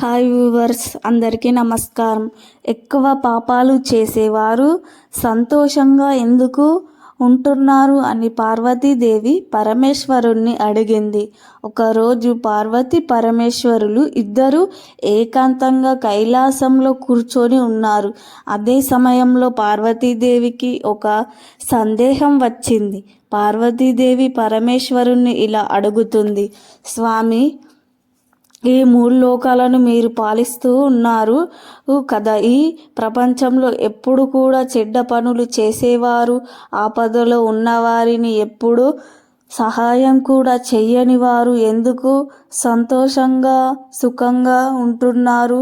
Hi viewers అందరికీ నమస్కారం. ఎక్కువ పాపాలు చేసేవారు సంతోషంగా ఎందుకు ఉంటున్నారు అని పార్వతీదేవి పరమేశ్వరుణ్ణి అడిగింది. ఒకరోజు పార్వతి పరమేశ్వరులు ఇద్దరు ఏకాంతంగా కైలాసంలో కూర్చొని ఉన్నారు. అదే సమయంలో పార్వతీదేవికి ఒక సందేహం వచ్చింది. పార్వతీదేవి పరమేశ్వరుణ్ణి ఇలా అడుగుతుంది స్వామి ఈ మూడు లోకాలను మీరు పాలిస్తూ ఉన్నారు కదా. ఈ ప్రపంచంలో ఎప్పుడు కూడా చెడ్డ పనులు చేసేవారు ఆపదలో ఉన్నవారిని ఎప్పుడు సహాయం కూడా చెయ్యని వారు. ఎందుకు? సంతోషంగా సుఖంగా ఉంటున్నారు.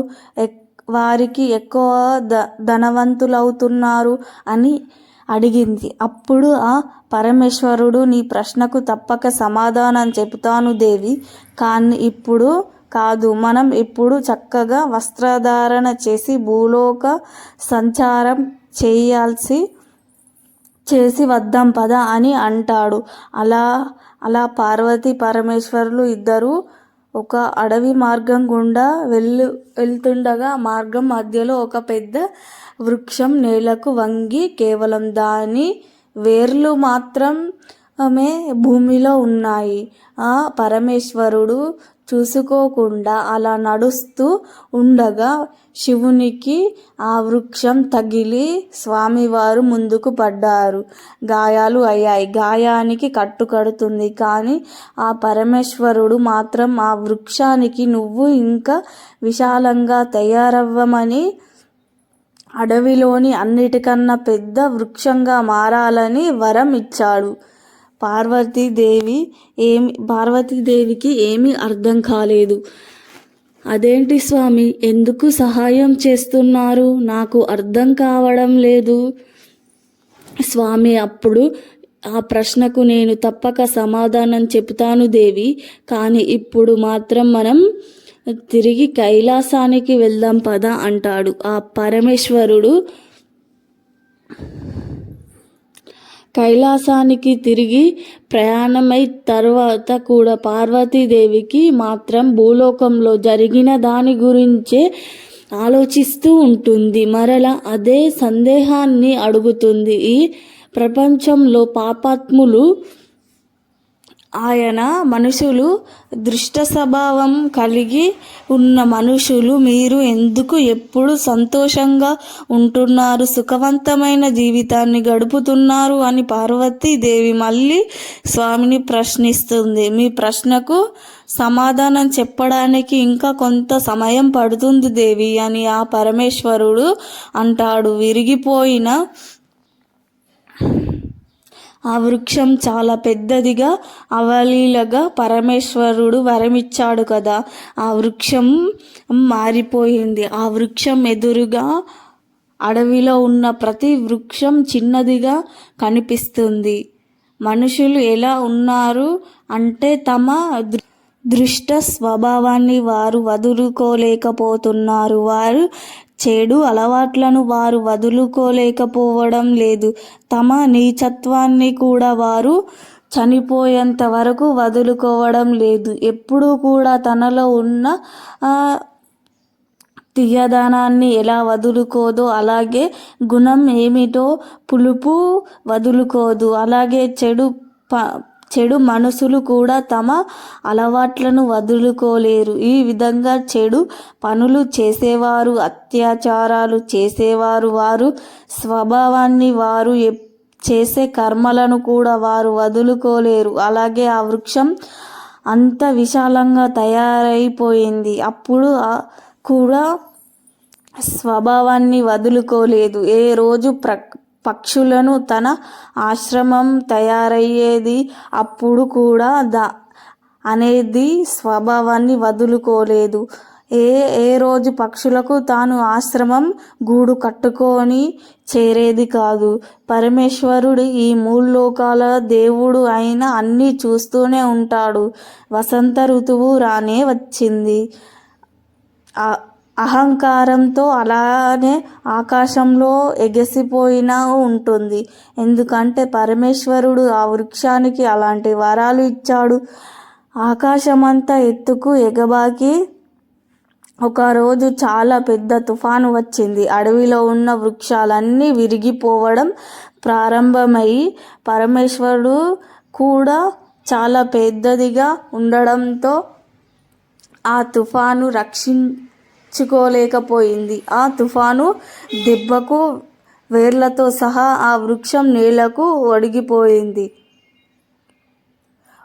వారికి ఎక్కువ ద ధనవంతులవుతున్నారు అని అడిగింది. అప్పుడు ఆ పరమేశ్వరుడు నీ ప్రశ్నకు తప్పక సమాధానం చెబుతాను దేవి. కానీ ఇప్పుడు కాదు. మనం ఇప్పుడు చక్కగా వస్త్రధారణ చేసి భూలోక సంచారం చేయాల్సి చేసి వద్దాం పద అని అంటాడు. అలా అలా పార్వతి పరమేశ్వరులు ఇద్దరు ఒక అడవి మార్గం గుండా వెళ్ళు వెళ్తుండగా మార్గం మధ్యలో ఒక పెద్ద వృక్షం నేలకు వంగి కేవలం దాని వేర్లు మాత్రం మే భూమిలో ఉన్నాయి. ఆ పరమేశ్వరుడు చూసుకోకుండా అలా నడుస్తూ ఉండగా శివునికి ఆ వృక్షం తగిలి స్వామివారు ముందుకు పడ్డారు. గాయాలు అయ్యాయి. గాయానికి కట్టుకడుతుంది కానీ ఆ పరమేశ్వరుడు మాత్రం ఆ వృక్షానికి నువ్వు ఇంకా విశాలంగా తయారవ్వమని అడవిలోని అన్నిటికన్నా పెద్ద వృక్షంగా మారాలని వరం ఇచ్చాడు. పార్వతీదేవి ఏమి పార్వతీదేవికి ఏమీ అర్థం కాలేదు. అదేంటి స్వామి? ఎందుకు సహాయం చేస్తున్నారు? నాకు అర్థం కావడం లేదు. స్వామి అప్పుడు ఆ ప్రశ్నకు నేను తప్పక సమాధానం చెబుతాను దేవి. కానీ ఇప్పుడు మాత్రం మనం తిరిగి కైలాసానికి వెళ్దాం పద అంటాడు. ఆ పరమేశ్వరుడు కైలాసానికి తిరిగి ప్రయాణమై తర్వాత కూడా పార్వతీదేవికి మాత్రం భూలోకంలో జరిగిన దాని గురించే ఆలోచిస్తూ ఉంటుంది. మరల అదే సందేహాన్ని అడుగుతుంది. ఈ ప్రపంచంలో పాపాత్ములు ఆయన మనుషులు దృష్ట స్వభావం కలిగి ఉన్న మనుషులు మీరు ఎందుకు ఎప్పుడు సంతోషంగా ఉంటున్నారు సుఖవంతమైన జీవితాన్ని గడుపుతున్నారు అని పార్వతీదేవి మళ్ళీ స్వామిని ప్రశ్నిస్తుంది. మీ ప్రశ్నకు సమాధానం చెప్పడానికి ఇంకా కొంత సమయం పడుతుంది దేవి అని ఆ పరమేశ్వరుడు అంటాడు. విరిగిపోయిన ఆ వృక్షం చాలా పెద్దదిగా అవలీలగా పరమేశ్వరుడు వరమిచ్చాడు కదా. ఆ వృక్షం మారిపోయింది. ఆ వృక్షం ఎదురుగా అడవిలో ఉన్న ప్రతి వృక్షం చిన్నదిగా కనిపిస్తుంది. మనుషులు ఎలా ఉన్నారు అంటే తమ దృష్ట స్వభావాన్ని వారు వదులుకోలేకపోతున్నారు. వారు చెడు అలవాట్లను వారు వదులుకోలేకపోవడం లేదు. తమ నీచత్వాన్ని కూడా వారు చనిపోయేంత వరకు వదులుకోవడం లేదు. ఎప్పుడూ కూడా తనలో ఉన్న తీయదనాన్ని ఎలా వదులుకోదో అలాగే గుణం ఏమిటో పులుపు వదులుకోదు. అలాగే చెడు ప చెడు మనసులు కూడా తమ అలవాట్లను వదులుకోలేరు. ఈ విధంగా చెడు పనులు చేసేవారు అత్యాచారాలు చేసేవారు వారు స్వభావాన్ని వారు చేసే కర్మలను కూడా వారు వదులుకోలేరు. అలాగే ఆ వృక్షం అంత విశాలంగా తయారైపోయింది. అప్పుడు కూడా స్వభావాన్ని వదులుకోలేదు. ఏ రోజు ప్ర పక్షులను తన ఆశ్రమం తయారయ్యేది అప్పుడు కూడా ద అనేది స్వభావాన్ని వదులుకోలేదు. ఏ ఏ రోజు పక్షులకు తాను ఆశ్రమం గూడు కట్టుకొని చేరేది కాదు. పరమేశ్వరుడు ఈ మూడు లోకాల దేవుడు అయిన అన్నీ చూస్తూనే ఉంటాడు. వసంత ఋతువు రానే వచ్చింది. అహంకారంతో అలానే ఆకాశంలో ఎగసిపోయినా ఉంటుంది. ఎందుకంటే పరమేశ్వరుడు ఆ వృక్షానికి అలాంటి వరాలు ఇచ్చాడు. ఆకాశమంతా ఎత్తుకు ఎగబాకి ఒకరోజు చాలా పెద్ద తుఫాను వచ్చింది. అడవిలో ఉన్న వృక్షాలన్నీ విరిగిపోవడం ప్రారంభమై పరమేశ్వరుడు కూడా చాలా పెద్దదిగా ఉండడంతో ఆ తుఫాను రక్షించుకోలేకపోయింది ఆ తుఫాను దెబ్బకు వేర్లతో సహా ఆ వృక్షం నేలకు ఒడిగిపోయింది.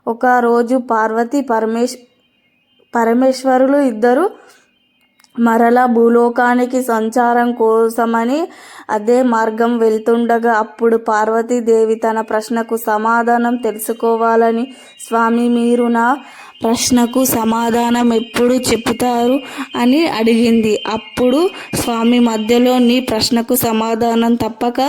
ఒకరోజు పార్వతి పరమేశ్ పరమేశ్వరులు ఇద్దరు మరల భూలోకానికి సంచారం కోసమని అదే మార్గం వెళ్తుండగా అప్పుడు పార్వతీదేవి తన ప్రశ్నకు సమాధానం తెలుసుకోవాలని స్వామి మీరు నా ప్రశ్నకు సమాధానం ఎప్పుడు చెప్తారు? అని అడిగింది. అప్పుడు స్వామి మధ్యలో నీ ప్రశ్నకు సమాధానం తప్పక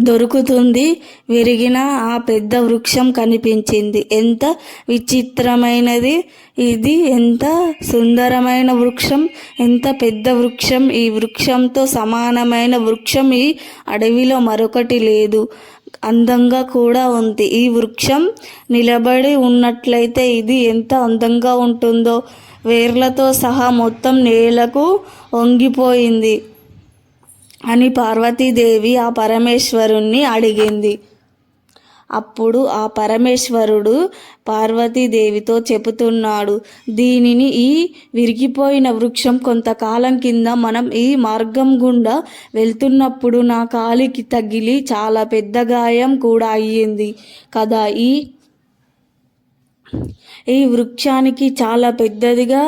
దొరుకుతుంది. విరిగిన ఆ పెద్ద వృక్షం కనిపించింది. ఎంత విచిత్రమైనది ఇది ఎంత సుందరమైన వృక్షం ఎంత పెద్ద వృక్షం. ఈ వృక్షంతో సమానమైన వృక్షం ఈ అడవిలో మరొకటి లేదు. అందంగా కూడా ఉంది. ఈ వృక్షం నిలబడి ఉన్నట్లయితే ఇది ఎంత అందంగా ఉంటుందో. వేర్లతో సహా మొత్తం నేలకు వంగిపోయింది. అని పార్వతీదేవి ఆ పరమేశ్వరుణ్ణి అడిగింది. అప్పుడు ఆ పరమేశ్వరుడు పార్వతీదేవితో చెబుతున్నాడు దీనిని ఈ విరిగిపోయిన వృక్షం కొంతకాలం కింద మనం ఈ మార్గం గుండా వెళ్తున్నప్పుడు నా కాలికి తగిలి చాలా పెద్ద గాయం కూడా అయ్యింది కదా. ఈ ఈ వృక్షానికి చాలా పెద్దదిగా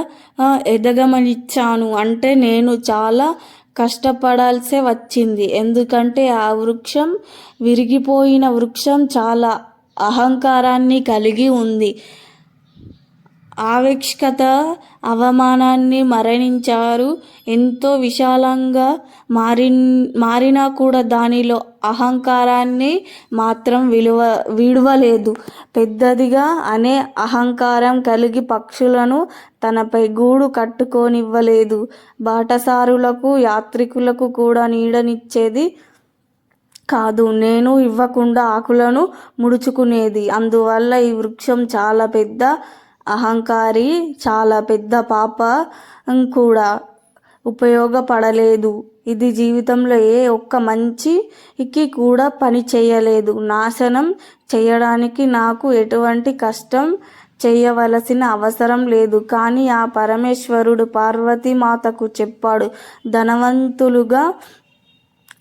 ఎదగమనిచ్చాను. అంటే నేను చాలా కష్టపడాల్సే వచ్చింది. ఎందుకంటే ఆ వృక్షం విరిగిపోయిన వృక్షం చాలా అహంకారాన్ని కలిగి ఉంది. ఆవిష్కత అవమానాన్ని మరణించారు. ఎంతో విశాలంగా మారి మారినా కూడా దానిలో అహంకారాన్ని మాత్రం విలువ విడవలేదు. పెద్దదిగా అనే అహంకారం కలిగి పక్షులను తనపై గూడు కట్టుకోనివ్వలేదు. బాటసారులకు యాత్రికులకు కూడా నీడనిచ్చేది కాదు. నేను ఇవ్వకుండా ఆకులను ముడుచుకునేది. అందువల్ల ఈ వృక్షం చాలా పెద్ద అహంకారి చాలా పెద్ద పాప కూడా ఉపయోగపడలేదు. ఇది జీవితంలో ఏ ఒక్క మంచికి కూడా పని చేయలేదు. నాశనం చేయడానికి నాకు ఎటువంటి కష్టం చేయవలసిన అవసరం లేదు. కానీ ఆ పరమేశ్వరుడు పార్వతీమాతకు చెప్పాడు ధనవంతులుగా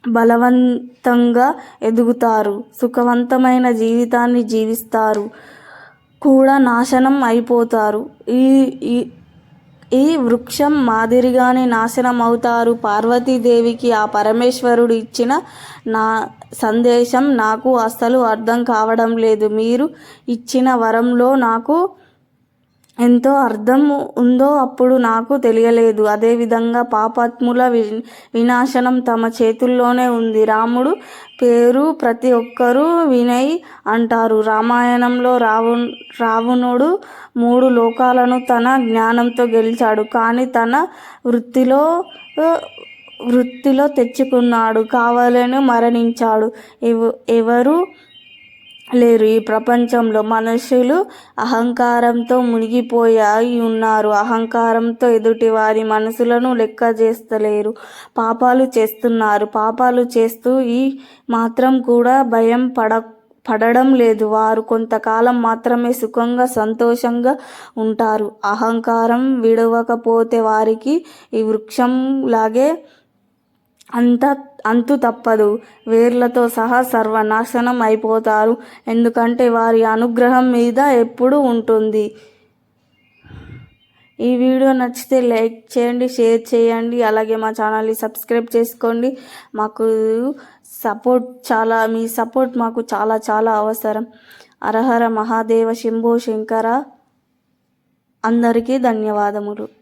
బలవంతంగా ఎదుగుతారు. సుఖవంతమైన జీవితాన్ని జీవిస్తారు. కూడా నాశనం అయిపోతారు. ఈ ఈ వృక్షం మాదిరిగానే నాశనం అవుతారు పార్వతీదేవికి ఆ పరమేశ్వరుడు ఇచ్చిన నా సందేశం నాకు అస్సలు అర్థం కావడం లేదు. మీరు ఇచ్చిన వరంలో నాకు ఎంతో అర్థం ఉందో అప్పుడు నాకు తెలియలేదు. అదేవిధంగా పాపాత్ముల వి వినాశనం తమ చేతుల్లోనే ఉంది. రాముడు పేరు ప్రతి ఒక్కరూ వినయ్ అంటారు. రామాయణంలో రావు రావణుడు మూడు లోకాలను తన జ్ఞానంతో గెలిచాడు. కానీ తన వృత్తిలో వృత్తిలో తెచ్చుకున్నాడు. కావాలని మరణించాడు. ఎవ ఎవరు లేరు. ఈ ప్రపంచంలో మనుషులు అహంకారంతో మునిగిపోయి ఉన్నారు. అహంకారంతో ఎదుటి వారి మనసులను లెక్క చేస్తలేరు. పాపాలు చేస్తున్నారు. పాపాలు చేస్తూ ఈ మాత్రం కూడా భయం పడ పడడం లేదు. వారు కొంతకాలం మాత్రమే సుఖంగా సంతోషంగా ఉంటారు. అహంకారం విడవకపోతే వారికి ఈ వృక్షం లాగే అంత అంతు తప్పదు. వేర్లతో సహా సర్వనాశనం అయిపోతారు. ఎందుకంటే వారి అనుగ్రహం మీద ఎప్పుడూ ఉంటుంది. ఈ వీడియో నచ్చితే లైక్ చేయండి షేర్ చేయండి. అలాగే మా ఛానల్ని సబ్స్క్రైబ్ చేసుకోండి. మాకు సపోర్ట్ చాలా మీ సపోర్ట్ మాకు చాలా చాలా అవసరం. అరహర మహాదేవ శంభో శంకర. అందరికీ ధన్యవాదములు.